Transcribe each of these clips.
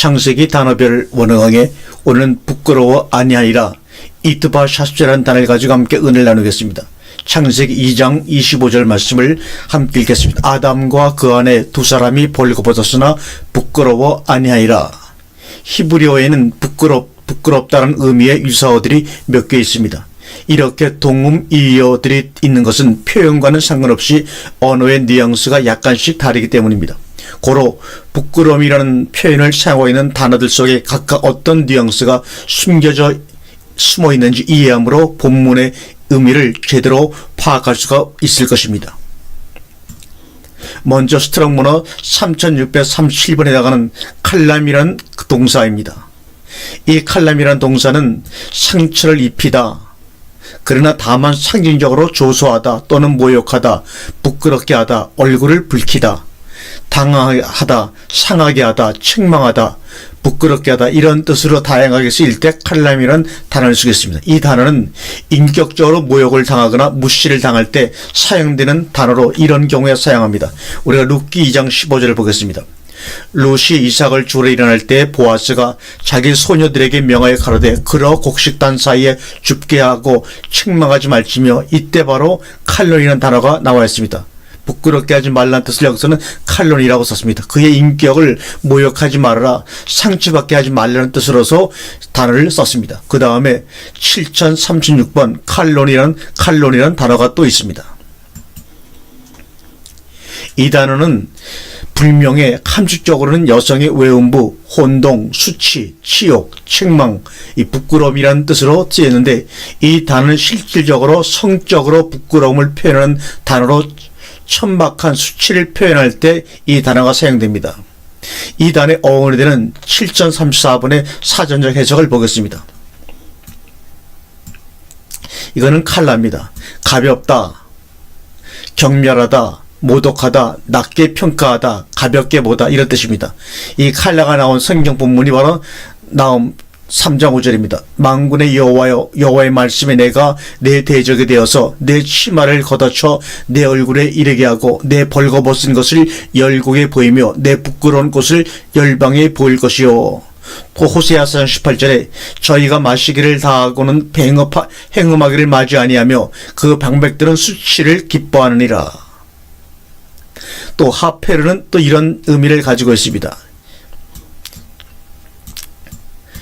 창세기 단어별 원어강에 오늘은 부끄러워 아니하리라 이트바 샤스라는 단어를 가지고 함께 은혜를 나누겠습니다. 창세기 2장 25절 말씀을 함께 읽겠습니다. 아담과 그 안에 두 사람이 벌거벗었으나 부끄러워 아니하리라. 히브리어에는 부끄럽, 부끄럽다는 의미의 유사어들이 몇 개 있습니다. 이렇게 동음 이어들이 있는 것은 표현과는 상관없이 언어의 뉘앙스가 약간씩 다르기 때문입니다. 고로 부끄러움이라는 표현을 사용하고 있는 단어들 속에 각각 어떤 뉘앙스가 숨겨져 숨어 있는지 이해함으로 본문의 의미를 제대로 파악할 수가 있을 것입니다. 먼저 스트롱 문어 3637번에 해당하는 칼람이라는 그 동사입니다. 이 칼람이라는 동사는 상처를 입히다. 그러나 다만 상징적으로 조소하다 또는 모욕하다, 부끄럽게 하다, 얼굴을 붉히다, 당하다, 상하게 하다, 책망하다, 부끄럽게 하다 이런 뜻으로 다양하게 쓰일 때 칼람이라는 단어를 쓰겠습니다. 이 단어는 인격적으로 모욕을 당하거나 무시를 당할 때 사용되는 단어로 이런 경우에 사용합니다. 우리가 룻기 2장 15절을 보겠습니다. 룻이 이삭을 주러 일어날 때 보아스가 자기 소녀들에게 명하여 가로되 그러 곡식단 사이에 줍게 하고 책망하지 말지며 이때 바로 칼론이라는 단어가 나와 있습니다. 부끄럽게 하지 말라는 뜻을 여기서는 칼론이라고 썼습니다. 그의 인격을 모욕하지 말아라, 상처받게 하지 말라는 뜻으로서 단어를 썼습니다. 그 다음에 7036번 칼론이라는 칼론이라는 단어가 또 있습니다. 이 단어는 불명예, 함축적으로는 여성의 외음부, 혼동, 수치, 치욕, 책망, 이 부끄러움이라는 뜻으로 쓰였는데 이 단어는 실질적으로 성적으로 부끄러움을 표현하는 단어로 천박한 수치를 표현할 때 이 단어가 사용됩니다. 이 단어에 어원이 되는 7034번의 사전적 해석을 보겠습니다. 이거는 칼라입니다. 가볍다, 경멸하다, 모독하다, 낮게 평가하다, 가볍게 보다 이런 뜻입니다. 이 칼라가 나온 성경 본문이 바로 나옴 3장 5절입니다. 망군의 여호와여 여호와의 말씀에 내가 내 대적이 되어서 내 치마를 걷어쳐 내 얼굴에 이르게 하고 내 벌거벗은 것을 열국에 보이며 내 부끄러운 곳을 열방에 보일 것이요. 또 호세아서 18절에 저희가 마시기를 다하고는 행업하, 행음하기를 마지 아니하며 그 방백들은 수치를 기뻐하느니라. 또 하페르는 또 이런 의미를 가지고 있습니다.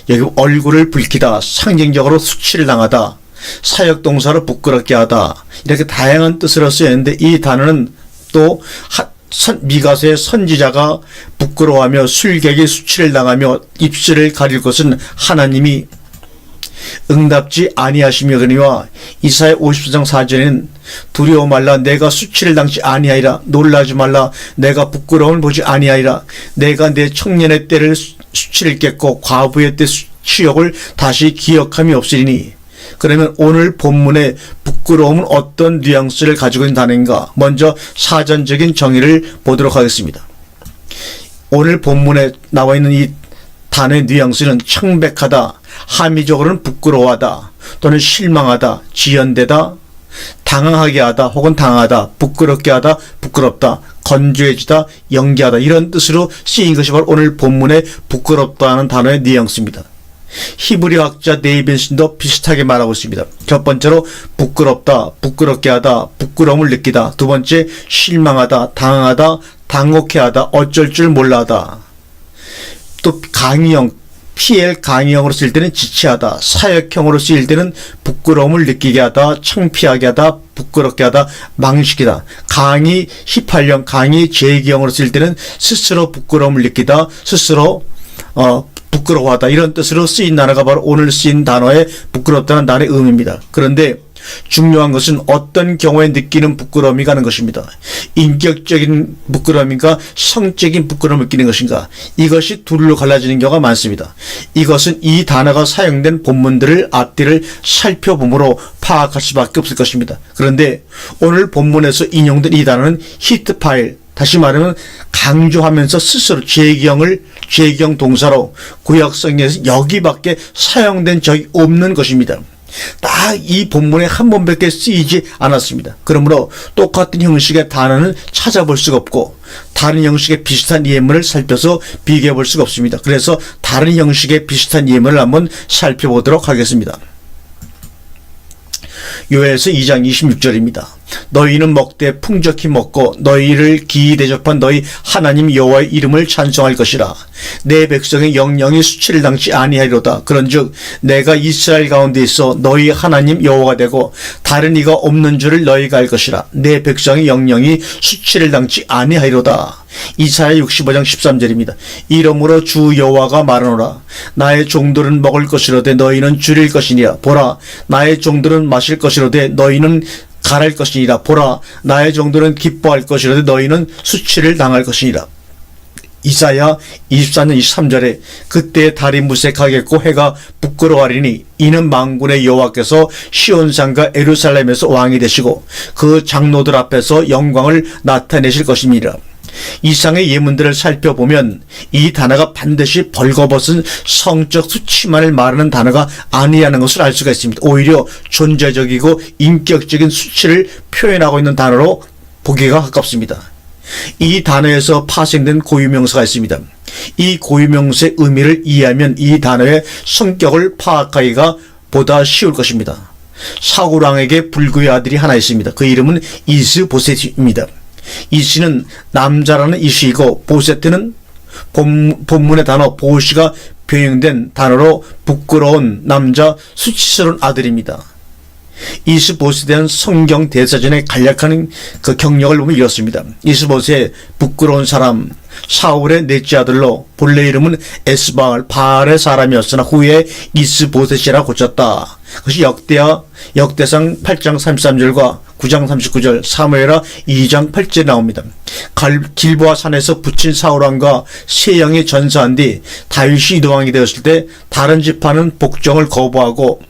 여기 얼굴을 붉히다, 상징적으로 수치를 당하다, 사역 동사로 부끄럽게 하다, 이렇게 다양한 뜻으로 쓰였는데 이 단어는 또 하, 선, 미가서의 선지자가 부끄러워하며 술객의 수치를 당하며 입술을 가릴 것은 하나님이 응답지 아니하시며 그니와 이사의 50장 4절에는 두려워 말라 내가 수치를 당치 아니하리라 놀라지 말라 내가 부끄러움을 보지 아니하리라 내가 내 청년의 때를 수- 수치를 깼고 과부의 때 수- 치욕을 다시 기억함이 없으리니 그러면 오늘 본문의 부끄러움은 어떤 뉘앙스를 가지고 있는 단어인가? 먼저 사전적인 정의를 보도록 하겠습니다. 오늘 본문에 나와 있는 이 단어의 뉘앙스는 청백하다, 함의적으로는 부끄러워하다, 또는 실망하다, 지연되다, 당황하게 하다, 혹은 당하다, 부끄럽게 하다, 부끄럽다, 건조해지다, 연기하다 이런 뜻으로 쓰인 것이 바로 오늘 본문의 부끄럽다는 단어의 뉘앙스입니다. 히브리 학자 네이벤슨도 비슷하게 말하고 있습니다. 첫 번째로 부끄럽다, 부끄럽게 하다, 부끄러움을 느끼다. 두 번째 실망하다, 당하다, 당혹해하다, 어쩔 줄 몰라하다. 또 강의형 PL 강의형으로 쓸 때는 지체하다, 사역형으로 쓰일 때는 부끄러움을 느끼게 하다, 창피하게 하다, 부끄럽게 하다, 망식이다. 강의 힙할형, 강의 제기형으로 쓸 때는 스스로 부끄러움을 느끼다, 스스로 어 부끄러워하다 이런 뜻으로 쓰인 단어가 바로 오늘 쓰인 단어의 부끄럽다는 단어의 의미입니다. 그런데 중요한 것은 어떤 경우에 느끼는 부끄러움이 가는 것입니다. 인격적인 부끄러움인가 성적인 부끄러움을 느끼는 것인가 이것이 둘로 갈라지는 경우가 많습니다. 이것은 이 단어가 사용된 본문들을 앞뒤를 살펴보므로 파악할 수밖에 없을 것입니다. 그런데 오늘 본문에서 인용된 이 단어는 히트 파일 다시 말하면 강조하면서 스스로 죄경을 죄경 동사로 구약성에서 여기밖에 사용된 적이 없는 것입니다. 딱 이 본문에 한 번밖에 쓰이지 않았습니다. 그러므로 똑같은 형식의 단어는 찾아볼 수가 없고 다른 형식의 비슷한 예문을 살펴서 비교해 볼 수가 없습니다. 그래서 다른 형식의 비슷한 예문을 한번 살펴보도록 하겠습니다. 요엘서 2장 26절입니다. 너희는 먹되 풍족히 먹고 너희를 기이 대접한 너희 하나님 여호와의 이름을 찬송할 것이라. 내 백성의 영영이 수치를 당치 아니하리로다. 그런즉 내가 이스라엘 가운데 있어 너희 하나님 여호와가 되고 다른 이가 없는 줄을 너희가 알 것이라. 내 백성의 영영이 수치를 당치 아니하리로다. 이사야 65장 13절입니다. 이러므로 주 여호와가 말하노라. 나의 종들은 먹을 것이로되 너희는 줄일 것이니라. 보라, 나의 종들은 마실 것이로되 너희는 가랄 것이니라. 보라, 나의 종들은 기뻐할 것이로되 너희는 수치를 당할 것이니라. 이사야 24년 23절에 그때 달이 무색하겠고 해가 부끄러워하리니 이는 망군의 여호와께서 시온산과 에루살렘에서 왕이 되시고 그 장로들 앞에서 영광을 나타내실 것입니다. 이상의 예문들을 살펴보면 이 단어가 반드시 벌거벗은 성적 수치만을 말하는 단어가 아니라는 것을 알 수가 있습니다. 오히려 존재적이고 인격적인 수치를 표현하고 있는 단어로 보기가 가깝습니다. 이 단어에서 파생된 고유명사가 있습니다. 이 고유명사의 의미를 이해하면 이 단어의 성격을 파악하기가 보다 쉬울 것입니다. 사구랑에게 불구의 아들이 하나 있습니다. 그 이름은 이스보셋입니다. 이씨는 남자라는 이씨이고 보세트는 본, 본문의 단어 보시가 변형된 단어로 부끄러운 남자 수치스러운 아들입니다. 이스보스에 대한 성경 대사전의 간략한 그 경력을 보면 이렇습니다. 이스보스의 부끄러운 사람 사울의 넷째 아들로 본래 이름은 에스바알 바알의 사람이었으나 후에 이스보셋이라 고쳤다. 그것이 역대하 역대상 8장 33절과 9장 39절 사무엘하 2장 8절에 나옵니다. 갈, 길보아 산에서 붙인 사울왕과 세 영이 전사한 뒤 다윗이 이도왕이 되었을 때 다른 지파는 복종을 거부하고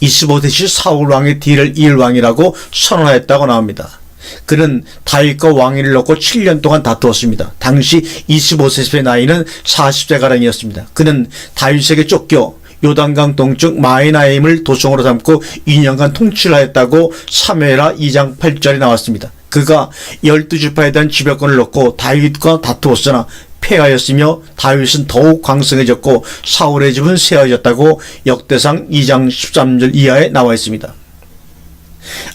이스보셋이 사울 왕의 뒤를 이을 왕이라고 선언하였다고 나옵니다. 그는 다윗과 왕위를 놓고 7년 동안 다투었습니다. 당시 이스보셋의 나이는 40세 가량이었습니다. 그는 다윗에게 쫓겨 요단강 동쪽 마이나임을 도성으로 삼고 2년간 통치를 하였다고 사무엘하 2장 8절에 나왔습니다. 그가 열두 지파에 대한 지배권을 놓고 다윗과 다투었으나 패하였으며 다윗은 더욱 강성해졌고 사울의 집은 세워졌다고 역대상 2장 13절 이하에 나와 있습니다.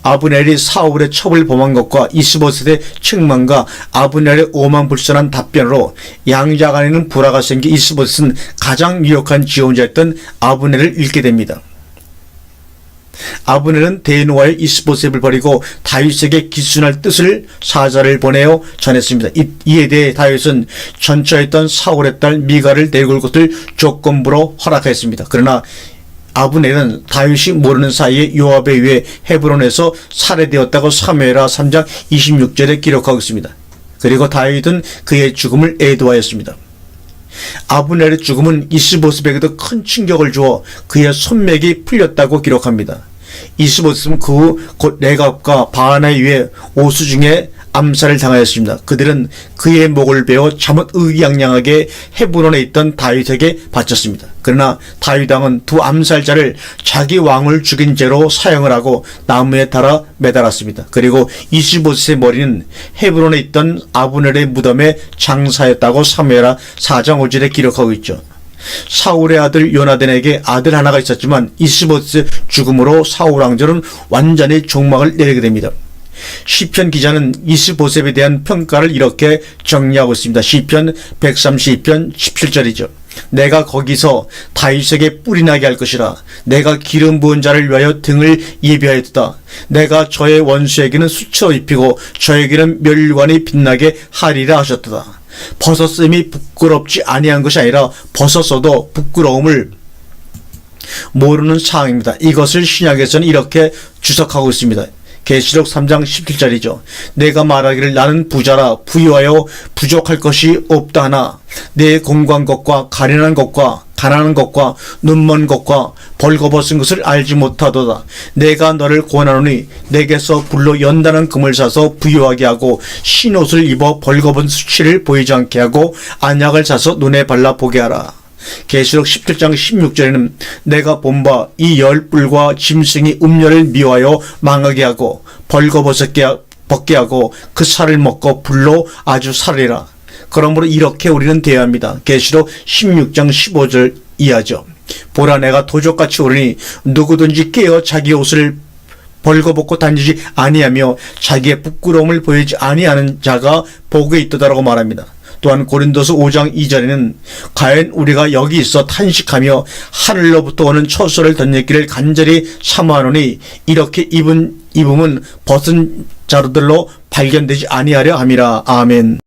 아브넬이 사울의 첩을 범한 것과 이스보셋의 책망과 아브넬의 오만불선한 답변으로 양자간에는 불화가 생기 이스보셋은 가장 유력한 지원자였던 아브넬을 잃게 됩니다. 아브넬은 대노아의 이스보셋을 버리고 다윗에게 기순할 뜻을 사자를 보내어 전했습니다. 이, 이에 대해 다윗은 전처했던 사울의 딸 미가를 내굴 것을 조건부로 허락했습니다. 그러나 아브넬은 다윗이 모르는 사이에 요압에 의해 헤브론에서 살해되었다고 사무엘하 3장 26절에 기록하고 있습니다. 그리고 다윗은 그의 죽음을 애도하였습니다. 아브넬의 죽음은 이스보스에게도 큰 충격을 주어 그의 손맥이 풀렸다고 기록합니다. 이스보스는 그 후 곧 레갑과 바하나에 의해 오수 중에 암살을 당하였습니다. 그들은 그의 목을 베어 잠옷 의기양양하게 헤브론에 있던 다윗에게 바쳤습니다. 그러나 다윗 왕은 두 암살자를 자기 왕을 죽인 죄로 사형을 하고 나무에 달아 매달았습니다. 그리고 이스보스의 머리는 헤브론에 있던 아브넬의 무덤에 장사였다고 사무엘하 4장 5절에 기록하고 있죠. 사울의 아들 요나단에게 아들 하나가 있었지만 이스보스 죽음으로 사울 왕조는 완전히 종막을 내리게 됩니다. 시편 기자는 이스보셉에 대한 평가를 이렇게 정리하고 있습니다. 시편 132편 17절이죠. 내가 거기서 다윗에게 뿔이 나게 할 것이라. 내가 기름 부은 자를 위하여 등을 예비하였다. 내가 저의 원수에게는 수쳐 입히고 저에게는 멸관이 빛나게 하리라 하셨다. 벗었음이 부끄럽지 아니한 것이 아니라 벗었어도 부끄러움을 모르는 상황입니다. 이것을 신약에서는 이렇게 주석하고 있습니다. 계시록 3장 17절이죠. 내가 말하기를 나는 부자라 부유하여 부족할 것이 없다 하나 내 공고한 것과 가련한 것과 가난한 것과 눈먼 것과 벌거벗은 것을 알지 못하도다. 내가 너를 권하노니 내게서 불로 연단한 금을 사서 부유하게 하고 흰 옷을 입어 벌거벗은 수치를 보이지 않게 하고 안약을 사서 눈에 발라 보게 하라. 계시록 17장 16절에는 내가 본바 이 열불과 짐승이 음료를 미워하여 망하게 하고 벌거벗게 하- 벗게 하고 그 살을 먹고 불로 아주 살리라. 그러므로 이렇게 우리는 대합니다. 계시록 16장 15절 이하죠. 보라 내가 도적같이 오르니 누구든지 깨어 자기 옷을 벌거벗고 다니지 아니하며 자기의 부끄러움을 보이지 아니하는 자가 복에 있도다라고 말합니다. 또한 고린도서 5장 2절에는 과연 우리가 여기 있어 탄식하며 하늘로부터 오는 처소를 던졌기를 간절히 사모하노니 이렇게 입은 입음은 벗은 자루들로 발견되지 아니하려 함이라 아멘.